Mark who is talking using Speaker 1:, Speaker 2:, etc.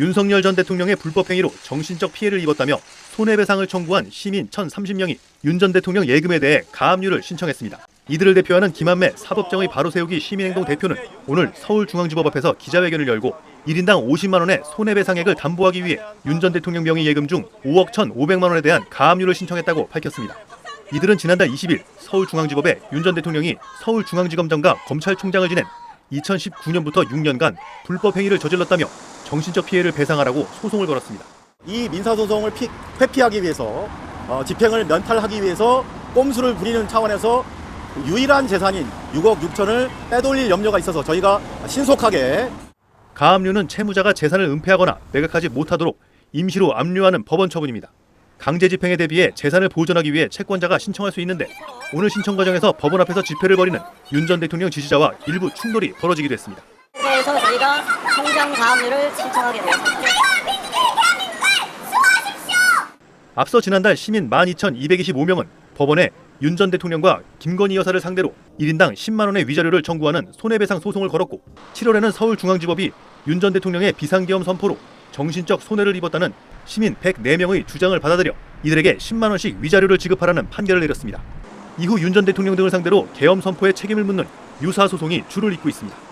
Speaker 1: 윤석열 전 대통령의 불법 행위로 정신적 피해를 입었다며 손해배상을 청구한 시민 1,030명이 윤 전 대통령 예금에 대해 가압류를 신청했습니다. 이들을 대표하는 김한매 사법정의 바로 세우기 시민행동 대표는 오늘 서울중앙지법 앞에서 기자회견을 열고 1인당 50만 원의 손해배상액을 담보하기 위해 윤 전 대통령 명의 예금 중 5억 1,500만 원에 대한 가압류를 신청했다고 밝혔습니다. 이들은 지난달 20일 서울중앙지법에 윤 전 대통령이 서울중앙지검장과 검찰총장을 지낸 2019년부터 6년간 불법 행위를 저질렀다며 정신적 피해를 배상하라고 소송을 걸었습니다.
Speaker 2: 이 민사소송을 피- 회피하기 위해서 어, 집행을 면탈하기 위해서 꼼수를 부리는 차원에서 유일한 재산인 6억 6천을 빼돌릴 염려가 있어서 저희가 신속하게
Speaker 1: 가압류는 채무자가 재산을 은폐하거나 매각하지 못하도록 임시로 압류하는 법원 처분입니다. 강제 집행에 대비해 재산을 보존하기 위해 채권자가 신청할 수 있는데 오늘 신청 과정에서 법원 앞에서 집회를 벌이는 윤 전 대통령 지지자와 일부 충돌이 벌어지기도 했습니다.
Speaker 3: 그래서 저희가 통장 가압류를 신청하게 되었습니다.
Speaker 1: 앞서 지난달 시민 12,225명은 법원에 윤 전 대통령과 김건희 여사를 상대로 1인당 10만 원의 위자료를 청구하는 손해배상 소송을 걸었고 7월에는 서울중앙지법이 윤 전 대통령의 비상계엄 선포로 정신적 손해를 입었다는 시민 104명의 주장을 받아들여 이들에게 10만 원씩 위자료를 지급하라는 판결을 내렸습니다. 이후 윤 전 대통령 등을 상대로 계엄 선포의 책임을 묻는 유사 소송이 줄을 잇고 있습니다.